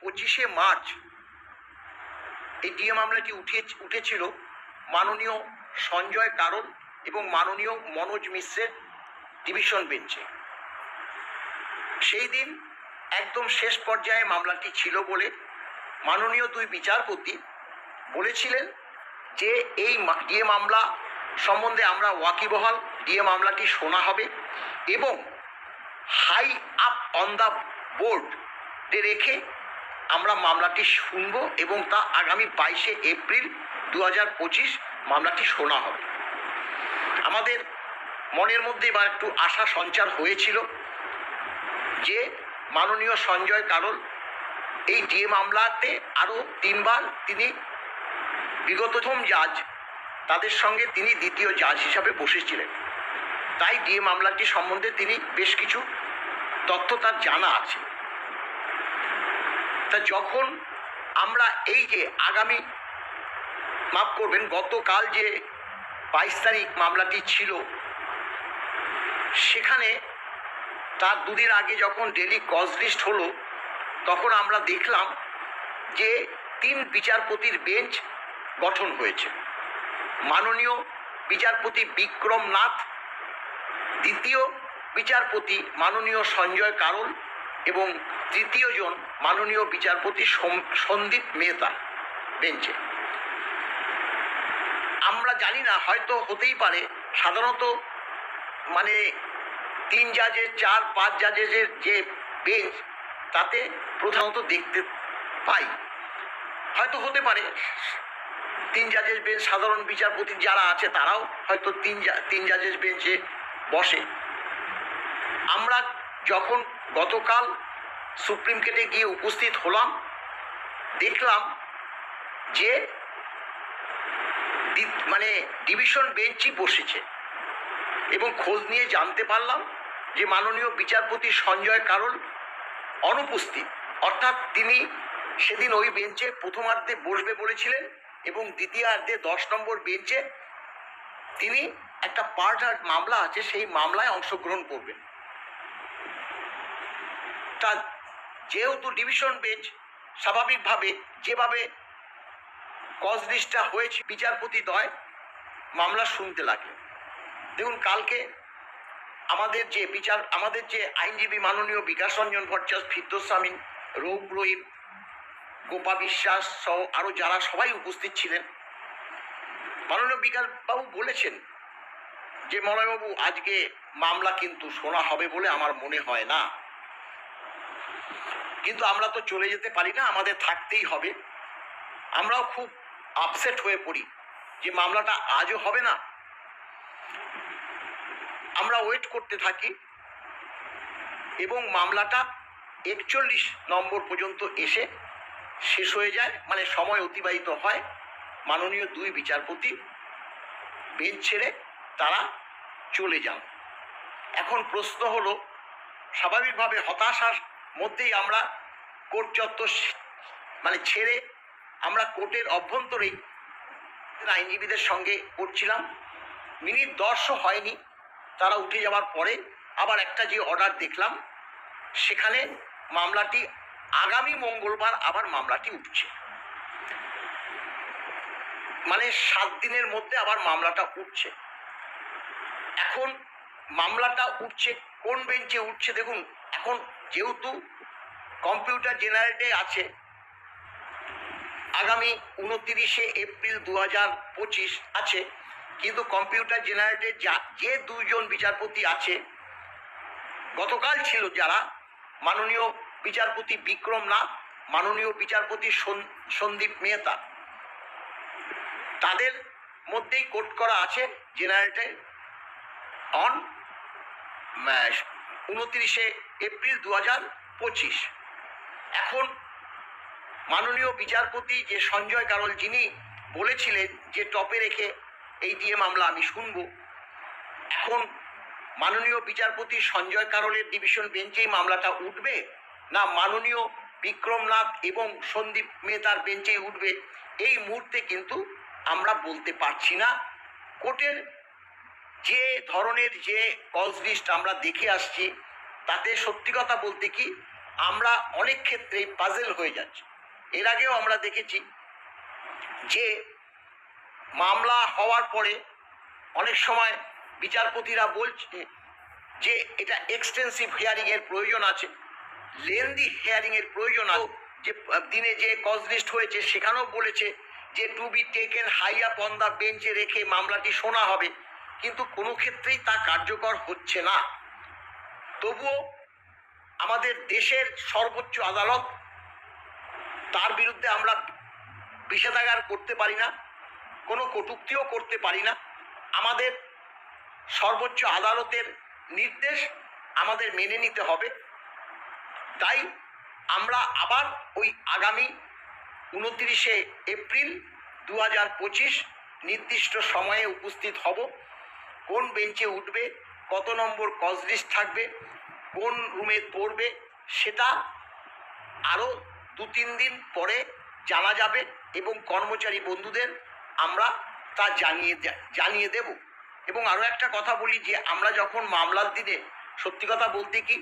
পঁচিশে মার্চ এই ডিএ মামলাটি উঠিয়ে উঠেছিল মাননীয় সঞ্জয় কারণ এবং মাননীয় মনোজ মিশ্রের ডিভিশন বেঞ্চে। সেই দিন একদম শেষ পর্যায়ে মামলাটি ছিল বলে মাননীয় দুই বিচারপতি বলেছিলেন যে এই ডিএ মামলা সম্বন্ধে আমরা ওয়াকিবহাল ডিএ মামলাটি শোনা হবে এবং high up on the board রেখে আমরা মামলাটি শুনব এবং তা আগামী বাইশে এপ্রিল দু হাজার পঁচিশ মামলাটি শোনা হবে। আমাদের মনের মধ্যে এবার একটু আশা সঞ্চার হয়েছিল যে মাননীয় সঞ্জয় কারণ এই ডিএ মামলাতে আরও তিনবার তিনি বিগততম জাজ, তাদের সঙ্গে তিনি দ্বিতীয় জাজ হিসাবে বসেছিলেন। তাই ডিএ মামলাটি সম্বন্ধে তিনি বেশ কিছু তথ্য তার জানা আছে। তা যখন আমরা এই যে আগামী মাফ করবেন, গতকাল যে বাইশ তারিখ মামলাটি ছিল, সেখানে তার দুদিন আগে যখন ডেলি কজ লিস্ট হলো, তখন আমরা দেখলাম যে তিন বিচারপতির বেঞ্চ গঠন হয়েছে। মাননীয় বিচারপতি বিক্রম নাথ দ্বিতীয় বিচারপতি মাননীয় সঞ্জয় কারণ এবং তৃতীয়জন মাননীয় বিচারপতি সন্দীপ মেহতা বেঞ্চে। আমরা জানি না, হয়তো হতেই পারে। সাধারণত মানে তিন জাজের চার, পাঁচ জাজের যে বেঞ্চ, তাতে প্রধানত দেখতে পাই। হয়তো হতে পারে। তিন জাজের বেঞ্চ সাধারণ বিচারপতি যারা আছে, তারাও হয়তো তিন তিন জাজের বেঞ্চে বসে। আমরা যখন গতকাল সুপ্রিম কোর্টে গিয়ে উপস্থিত হলাম, দেখলাম যে মানে ডিভিশন বেঞ্চই বসেছে এবং খোঁজ নিয়ে জানতে পারলাম যে মাননীয় বিচারপতি সঞ্জয় কারণ অনুপস্থিত। অর্থাৎ তিনি সেদিন ওই বেঞ্চে প্রথমার্ধে বসবে বলেছিলেন এবং দ্বিতীয়ার্ধে দশ নম্বর বেঞ্চে তিনি একটা পার্ট মামলা আছে, সেই মামলায় অংশগ্রহণ করবেন। তা যেহেতু ডিভিশন বেঞ্চ স্বাভাবিকভাবে যেভাবে কজ হয়েছে, বিচারপতি দয় মামলা শুনতে লাগলেন। দেখুন, কালকে আমাদের যে বিচার, আমাদের যে আইনজীবী মাননীয় বিকাশ রঞ্জন ভট্টাচার্য ফিরদোসামিন রৌপ রহিম, গোপা বিশ্বাস সহ আরও যারা সবাই উপস্থিত ছিলেন, মাননীয় বিকাশবাবু বলেছেন যে, মলয়বাবু, আজকে মামলা কিন্তু শোনা হবে বলে আমার মনে হয় না। কিন্তু আমরা তো চলে যেতে পারি না, আমাদের থাকতেই হবে। আমরাও খুব আপসেট হয়ে পড়ি যে মামলাটা আজও হবে না। আমরা ওয়েট করতে থাকি এবং মামলাটা একচল্লিশ নম্বর পর্যন্ত এসে শেষ হয়ে যায় মানে সময় অতিবাহিত হয় মাননীয় দুই বিচারপতি, বেঞ্চ ছেড়ে তারা চলে যান। এখন প্রশ্ন হলো, স্বাভাবিকভাবে হতাশার মধ্যেই আমরা কোর্ট চত্বর মানে ছেড়ে আমরা কোর্টের অভ্যন্তরেই আইনজীবীদের সঙ্গে করছিলাম মিনিট দশও হয়নি, তারা উঠে যাওয়ার পরে আবার একটা যে অর্ডার দেখলাম, সেখানে মামলাটি আগামী মঙ্গলবার আবার মামলাটি উঠছে। মানে সাত দিনের মধ্যে আবার মামলাটা উঠছে। এখন মামলাটা উঠছে, কোন বেঞ্চে উঠছে দেখুন এখন যেহেতু কম্পিউটার জেনারেটে আছে, আগামী উনতিরিশে এপ্রিল দু হাজার পঁচিশ আছে, কিন্তু কম্পিউটার জেনারেটের যা, যে দুজন বিচারপতি আছে, গতকাল ছিল যারা, মাননীয় বিচারপতি বিক্রম নাথ, মাননীয় বিচারপতি সন- সন্দীপ মেহতা। তাদের মধ্যেই কোট করা আছে জেনারেটে অন উনত্রিশে এপ্রিল দু হাজার পঁচিশ। এখন মাননীয় বিচারপতি যে সঞ্জয় কারল যিনি বলেছিলেন যে টপে রেখে এই দিয়ে মামলা আমি শুনব। এখন মাননীয় বিচারপতি সঞ্জয় কারলের ডিভিশন বেঞ্চেই মামলাটা উঠবে না মাননীয় বিক্রমনাথ এবং সন্দীপ মেহতার বেঞ্চেই উঠবে? এই মুহূর্তে কিন্তু আমরা বলতে পারছি না। কোর্টের যে ধরনের যে কজ লিস্ট আমরা দেখে আসছি তাতে সত্যি কথা বলতে কি, আমরা অনেক ক্ষেত্রেই পাজেল হয়ে যাচ্ছি। এর আগেও আমরা দেখেছি যে মামলা হওয়ার পরে অনেক সময় বিচারপতিরা বলছে যে এটা এক্সটেন্সিভ হিয়ারিংয়ের প্রয়োজন আছে লেন্দি হিয়ারিংয়ের প্রয়োজন আছে। যে, দিনে যে কজ লিস্ট হয়েছে, সেখানেও বলেছে যে to be taken high up on বেঞ্চে রেখে মামলাটি শোনা হবে। কিন্তু কোনো ক্ষেত্রেই তা কার্যকর হচ্ছে না। তবুও আমাদের দেশের সর্বোচ্চ আদালত, তার বিরুদ্ধে আমরা বিষেধাগার করতে পারি না, কোনো কটূক্তিও করতে পারি না। আমাদের সর্বোচ্চ আদালতের নির্দেশ আমাদের মেনে নিতে হবে। তাই আমরা আবার ওই আগামী উনত্রিশে এপ্রিল দু হাজার পঁচিশ নির্দিষ্ট সময়ে উপস্থিত হব। কোন বেঞ্চে উঠবে কত নম্বর কজ লিস্ট থাকবে, কোন রুমে পড়বে, সেটা আরও দু তিন দিন পরে জানা যাবে এবং কর্মচারী বন্ধুদের আমরা তা জানিয়ে জানিয়ে দেব। এবং আরও একটা কথা বলি যে, আমরা যখন মামলার দিনে, সত্যি কথা বলতে কি,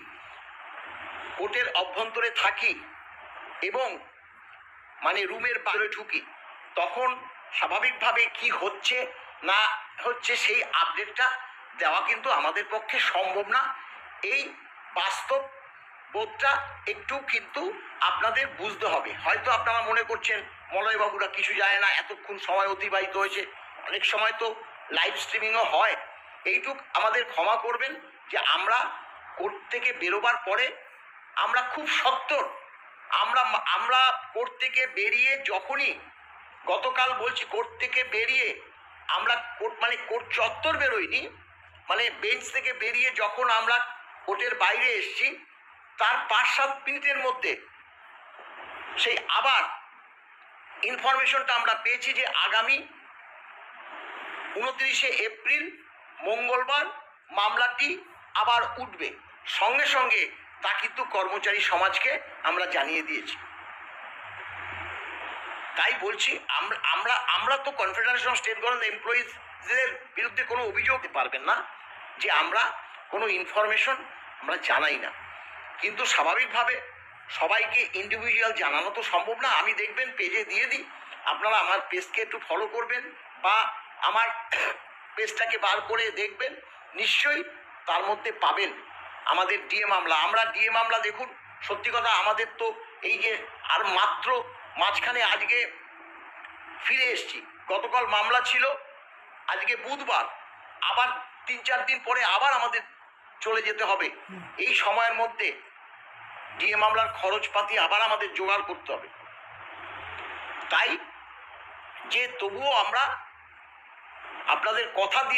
কোর্টের অভ্যন্তরে থাকি এবং মানে রুমের বাইরে ঢুকি, তখন স্বাভাবিকভাবে কি হচ্ছে না হচ্ছে সেই আপডেটটা দেওয়া কিন্তু আমাদের পক্ষে সম্ভব না। এই বাস্তব বোধটা একটু কিন্তু আপনাদের বুঝতে হবে। হয়তো আপনারা মনে করছেন, মলয়বাবুরা কিছু যায় না, এতক্ষণ সময় অতিবাহিত হয়েছে। অনেক সময় তো লাইভ স্ট্রিমিংও হয়। এইটুক আমাদের ক্ষমা করবেন যে আমরা কোর্ট থেকে বেরোবার পরে আমরা খুব সত্তর আমরা আমরা কোর্ট থেকে বেরিয়ে যখনই গতকাল বলছি কোর্ট থেকে বেরিয়ে আমরা কোর্ট মানে কোর্ট চত্বর বেরোইনি মানে বেঞ্চ থেকে বেরিয়ে যখন আমরা কোর্টের বাইরে এসেছি, তার পাঁচ সাত মিনিটের মধ্যে সেই আবার ইনফরমেশনটা আমরা পেয়েছি যে আগামী উনত্রিশে এপ্রিল, মঙ্গলবার মামলাটি আবার উঠবে। সঙ্গে সঙ্গে তা কিন্তু কর্মচারী সমাজকে আমরা জানিয়ে দিয়েছি। তাই বলছি, আমরা আমরা আমরা তো কনফেডারেশন অফ স্টেট গভর্নমেন্ট এমপ্লয়িজদের বিরুদ্ধে কোনো অভিযোগ পারবেন না। যে আমরা কোনো ইনফরমেশন আমরা জানাই না। কিন্তু স্বাভাবিকভাবে সবাইকে ইন্ডিভিজুয়াল জানানো তো সম্ভব না। আমি দেখবেন পেজে দিয়ে দিই। আপনারা আমার পেজকে একটু ফলো করবেন বা আমার পেজটাকে বার করে দেখবেন। নিশ্চয়ই তার মধ্যে পাবেন আমাদের ডিএ মামলা আমরা ডিএ মামলা দেখুন, সত্যি কথা আমাদের তো এই যে আর মাত্র মাঝখানে আজকে ফিরে এসেছি। গতকাল মামলা ছিল, আজকে বুধবার। আবার তিন চার দিন পরে আবার আমাদের চলে যেতে হবে। এই সময়ের মধ্যে ডিএ মামলার খরচপাতি আবার আমাদের জোগাড় করতে হবে। তাই যে তবুও আমরা আপনাদের কথা দিয়ে